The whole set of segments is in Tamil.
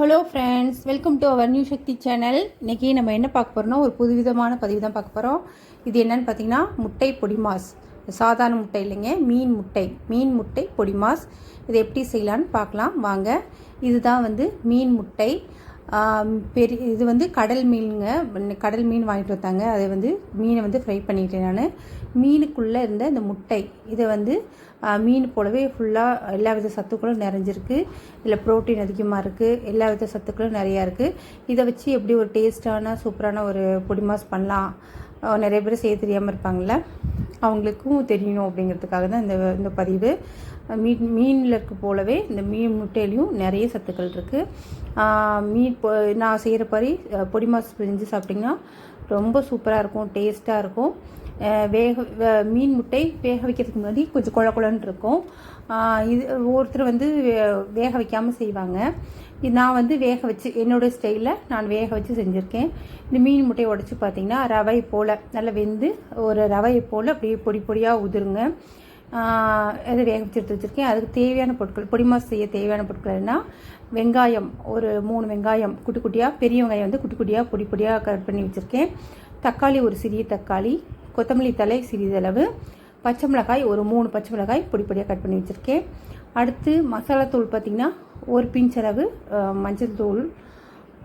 Hello friends welcome to our new Sakthi channel இன்றைக்கி நம்ம என்ன பார்க்க போகிறோம்னா ஒரு புதுவிதமான பதிவு தான் பார்க்க போகிறோம் இது என்னென்னு பார்த்தீங்கன்னா முட்டை பொடி மாஸ். சாதாரண முட்டை இல்லைங்க. மீன் முட்டை. மீன் முட்டை பொடி மாஸ். இதை எப்படி செய்யலான்னு பார்க்கலாம். வாங்க. இதுதான் வந்து மீன் முட்டை. பெரிய இது வந்து கடல் மீனுங்க. கடல் மீன் வாங்கிட்டு வந்தாங்க. அதை வந்து மீனை வந்து ஃப்ரை பண்ணிட்டேன் நான். மீனுக்குள்ளே இருந்த இந்த முட்டை இதை வந்து மீன் போலவே ஃபுல்லாக எல்லா வித சத்துக்களும் நிறைஞ்சிருக்கு. இதில் ப்ரோட்டீன் அதிகமாக இருக்குது எல்லா வித சத்துக்களும் நிறையா இருக்குது இதை வச்சு எப்படி ஒரு டேஸ்டான சூப்பரான ஒரு பொடிமாஸ் பண்ணலாம். நிறைய பேர் செய்ய தெரியாமல் இருப்பாங்கள்ல அவங்களுக்கும் தெரியணும் அப்படிங்கிறதுக்காக தான் இந்த இந்த பதிவு. மீன் மீனில் இருக்க போலவே இந்த மீன் முட்டையிலையும் நிறைய சத்துக்கள் இருக்குது மீன் நான் செய்கிற மாதிரி பொடி மாசு செஞ்சு சாப்பிட்டிங்கன்னா ரொம்ப சூப்பராக இருக்கும் டேஸ்ட்டாக இருக்கும். வேக மீன் முட்டை வேக வைக்கிறதுக்கு முன்னாடி கொஞ்சம் குழ குழன்னு இருக்கும். இது ஒருத்தர் வந்து வேக வைக்காமல் செய்வாங்க. இது நான் வந்து வேக வச்சு என்னோடய ஸ்டைலில் நான் வேக வச்சு செஞ்சுருக்கேன். இந்த மீன் முட்டையை உடச்சி பார்த்தீங்கன்னா ரவை போல் நல்லா வெந்து ஒரு ரவையை போல் அப்படியே பொடி பொடியாக உதிருங்க. இது அதை வேக எடுத்து வச்சுருக்கேன்? அதுக்கு தேவையான பொருட்கள் பொடிமாஸ் செய்ய தேவையான பொருட்கள் என்ன வெங்காயம் ஒரு மூணு வெங்காயம் குட்டி குட்டியாக பெரிய வெங்காயம் வந்து குட்டி குட்டியாக பொடி பொடியாக கட் பண்ணி வச்சுருக்கேன். தக்காளி ஒரு சிறிய தக்காளி கொத்தமல்லி தலை சிறிதளவு பச்சை மிளகாய் ஒரு மூணு பச்சை மிளகாய் பொடி பொடியாக கட் பண்ணி வச்சுருக்கேன். அடுத்து மசாலா தூள் பார்த்திங்கன்னா ஒரு பிஞ்ச் அளவு மஞ்சள் தூள்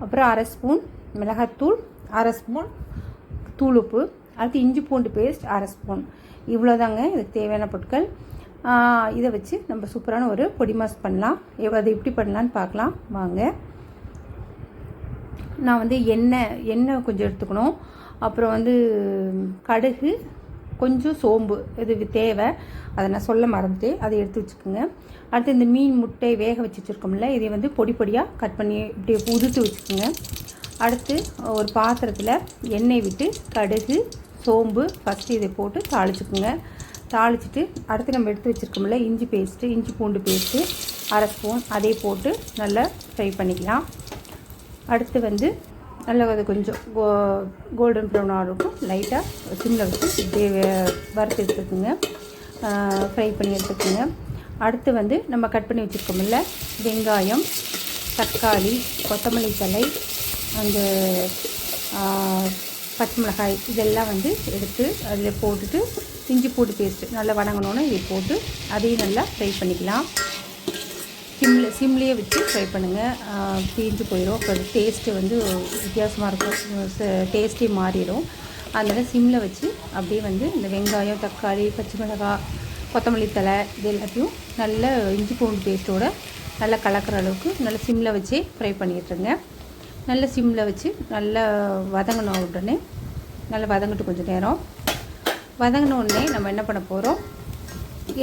அப்புறம் அரை ஸ்பூன் மிளகாத்தூள் அரை ஸ்பூன் தூள் உப்பு அடுத்து இஞ்சி பூண்டு பேஸ்ட் அரை ஸ்பூன். இவ்வளோதாங்க இதுக்கு தேவையான பொருட்கள். இதை வச்சு நம்ம சூப்பரான ஒரு பொடி மாஸ் பண்ணலாம். எவ்வளோ அதை எப்படி பண்ணலான்னு பார்க்கலாம். வாங்க. நான் வந்து எண்ணெய் எண்ணெய் கொஞ்சம் எடுத்துக்கணும். அப்புறம் வந்து கடுகு கொஞ்சம் சோம்பு இது தேவை. அதை நான் சொல்ல மறந்துட்டேன் அதை எடுத்து வச்சுக்கோங்க. அடுத்து இந்த மீன் முட்டை வேக வச்சு வச்சுருக்கோம்ல இதை வந்து பொடி பொடியாக கட் பண்ணி இப்படி உதுத்து வச்சுக்கோங்க. அடுத்து ஒரு பாத்திரத்தில் எண்ணெய் விட்டு கடுகு சோம்பு ஃபஸ்ட்டு இதை போட்டு தாளிச்சுக்குங்க. தாளிச்சிட்டு அடுத்து நம்ம எடுத்து வச்சுருக்கோம்ல இஞ்சி பேஸ்ட்டு இஞ்சி பூண்டு பேஸ்ட்டு அரை ஸ்பூன் அதே போட்டு நல்லா ஃப்ரை பண்ணிக்கலாம். அடுத்து வந்து நல்லா அது கொஞ்சம் கோ கோல்டன் ப்ரௌனாக இருக்கும். லைட்டாக சிம்மில் வச்சு இப்படியே வறுத்து எடுத்துக்கோங்க. ஃப்ரை பண்ணி எடுத்துக்கோங்க. அடுத்து வந்து நம்ம கட் பண்ணி வச்சுருக்கோம்ல வெங்காயம் தக்காளி கொத்தமல்லி தலை அந்த பச்சை மிளகாய் இதெல்லாம் வந்து எடுத்து அதில் போட்டுட்டு இஞ்சி பூண்டு பேஸ்ட்டு நல்லா வணங்கணுன்னு இதை போட்டு அதையும் நல்லா ஃப்ரை பண்ணிக்கலாம். சிம்ல சிம்லேயே வச்சு ஃப்ரை பண்ணுங்கள் தீஞ்சு போயிடும் அப்புறம் டேஸ்ட்டு வந்து வித்தியாசமாக இருக்கும். டேஸ்ட்டே மாறிடும். அதனால் சிம்மில் வச்சு அப்படியே வந்து இந்த வெங்காயம் தக்காளி பச்சை மிளகாய் கொத்தமல்லி தழை இது எல்லாத்தையும் நல்ல இஞ்சி பூண்டு பேஸ்ட்டோடு நல்லா கலக்கிற அளவுக்கு நல்லா சிம்மில் வச்சே ஃப்ரை பண்ணிட்டுருங்க நல்ல சிம்மில் வச்சு நல்லா வதங்கின உடனே நல்லா வதங்கட்டும் கொஞ்சம் நேரம். வதங்கின உடனே நம்ம என்ன பண்ண போகிறோம்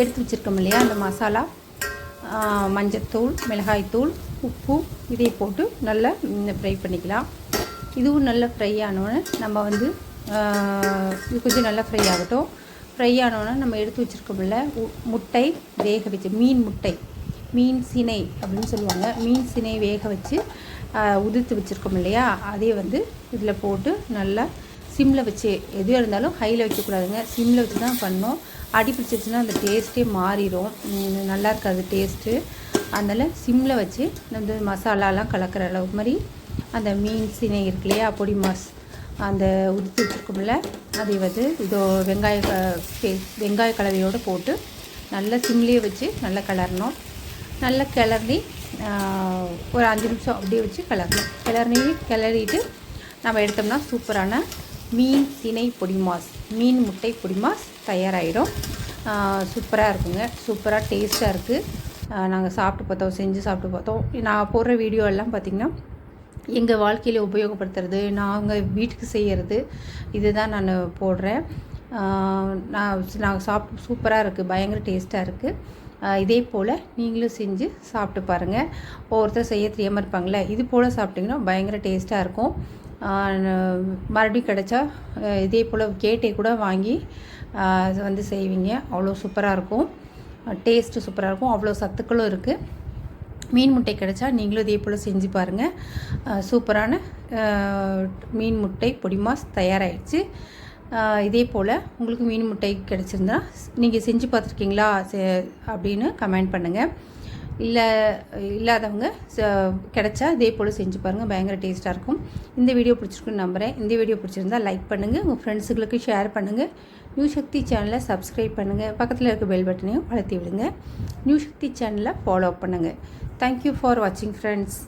எடுத்து வச்சுருக்கோம் இல்லையா அந்த மசாலா மஞ்சத்தூள் மிளகாய்த்தூள் உப்பு இதை போட்டு நல்லா ஃப்ரை பண்ணிக்கலாம். இதுவும் நல்லா ஃப்ரை ஆனோடனே நம்ம வந்து இது கொஞ்சம் நல்லா ஃப்ரை ஆகட்டும். ஃப்ரை ஆனோடனே நம்ம எடுத்து வச்சுருக்கோம்ல உ- முட்டை வேக வச்சு மீன் முட்டை. மீன் சினை அப்படின்னு சொல்லுவாங்க. மீன் சினை வேக வச்சு உதிர்த்து வச்சுருக்கோம் இல்லையா? அதே வந்து இதில் போட்டு நல்லா சிம்மில் வச்சு எதுவாக இருந்தாலும் ஹையில் வைக்கக்கூடாதுங்க. சிம்மில் வச்சு தான் பண்ணோம். அடி பிடிச்சிச்சுன்னா அந்த டேஸ்ட்டே மாறிடும் நல்லா இருக்காது டேஸ்ட்டு. அதனால் சிம்மில் வச்சு இந்த மசாலாலாம் கலக்கிற அளவுக்கு மாதிரி அந்த மீன் சினை இருக்கு இல்லையா? பொடி மாஸ் அந்த உதிர்த்து வச்சுருக்கோம்ல அதை வந்து இதோ வெங்காய க- பே- வெங்காய கலவையோடு போட்டு நல்லா சிம்லேயே வச்சு நல்லா கிளறணும் நல்லா கிளறி ஒரு அஞ்சு நிமிஷம் அப்படியே வச்சு கிளறணும். கிளறி கிளறிட்டு நம்ம எடுத்தோம்னா சூப்பரான மீன் தினை பொடிமாஸ் மீன் முட்டை பொடிமாஸ் தயாராகிடும் சூப்பராக இருக்குங்க. சூப்பராக டேஸ்ட்டாக இருக்குது நாங்கள் சாப்பிட்டு பார்த்தோம் செஞ்சு சாப்பிட்டு பார்த்தோம். நான் போடுற வீடியோ எல்லாம் பார்த்திங்கன்னா எங்கள் வாழ்க்கையில் உபயோகப்படுத்துறது நாங்கள் வீட்டுக்கு செய்கிறது இதுதான் நான் போடுறேன். நான் நாங்கள் சாப்பிட்டு சூப்பராக இருக்குது பயங்கர டேஸ்ட்டாக இருக்குது இதே போல் நீங்களும் செஞ்சு சாப்பிட்டு பாருங்கள் ஒவ்வொருத்தர் செய்ய தெரியாமல் இருப்பாங்களே இது போல் சாப்பிட்டிங்கன்னா பயங்கர டேஸ்ட்டாக இருக்கும். மறுபடியும் கிடச்சா இதே போல் கேட்டை கூட வாங்கி வந்து செய்வீங்க. அவ்வளோ சூப்பராக இருக்கும். டேஸ்ட்டு சூப்பராக இருக்கும். அவ்வளோ சத்துக்களும் இருக்குது மீன் முட்டை கிடச்சா நீங்களும் இதே போல் செஞ்சு பாருங்கள் சூப்பரான மீன் முட்டை பொடிமாஸ் தயாராகிடுச்சு இதே போல் உங்களுக்கு மீன் முட்டை கிடச்சிருந்தா நீங்கள் செஞ்சு பார்த்துருக்கீங்களா? அப்படின்னு கமெண்ட் பண்ணுங்கள் இல்லை இல்லாதவங்க கிடச்சா இதே போல் செஞ்சு பாருங்கள் பயங்கர டேஸ்ட்டாக இருக்கும். இந்த வீடியோ பிடிச்சிருக்குன்னு நம்புகிறேன் இந்த வீடியோ பிடிச்சிருந்தா லைக் பண்ணுங்கள் உங்கள் ஃப்ரெண்ட்ஸுங்களுக்கு ஷேர் பண்ணுங்கள் நியூ சக்தி சேனலை சப்ஸ்கிரைப் பண்ணுங்கள் பக்கத்தில் இருக்க பெல் பட்டனையும் வளர்த்தி விடுங்க. நியூ சக்தி சேனலை ஃபாலோ பண்ணுங்கள் தேங்க்யூ ஃபார் வாட்சிங் ஃப்ரெண்ட்ஸ்